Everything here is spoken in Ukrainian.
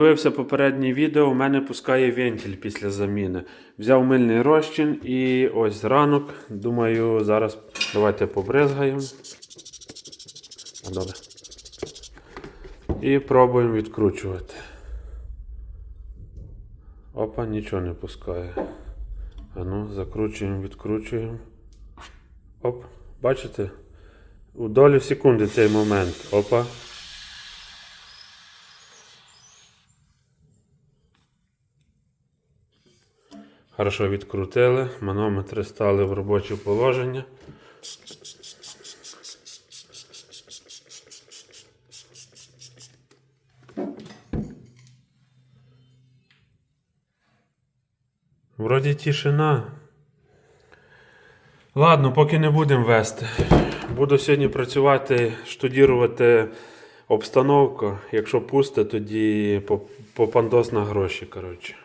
Дивився попереднє відео, у мене пускає вентиль після заміни. Взяв мильний розчин і ось ранок. Думаю, зараз давайте побризгаємо. Добре. І пробуємо відкручувати. Опа, нічого не пускає. А ну, закручуємо, відкручуємо. Оп, бачите? У долю секунди цей момент. Опа. Хорошо відкрутили, манометри стали в робоче положення. Вроді тишина. Ладно, поки не будемо вести. Буду сьогодні працювати, штудірувати обстановку. Якщо пусте, тоді по- попандос на гроші, коротше.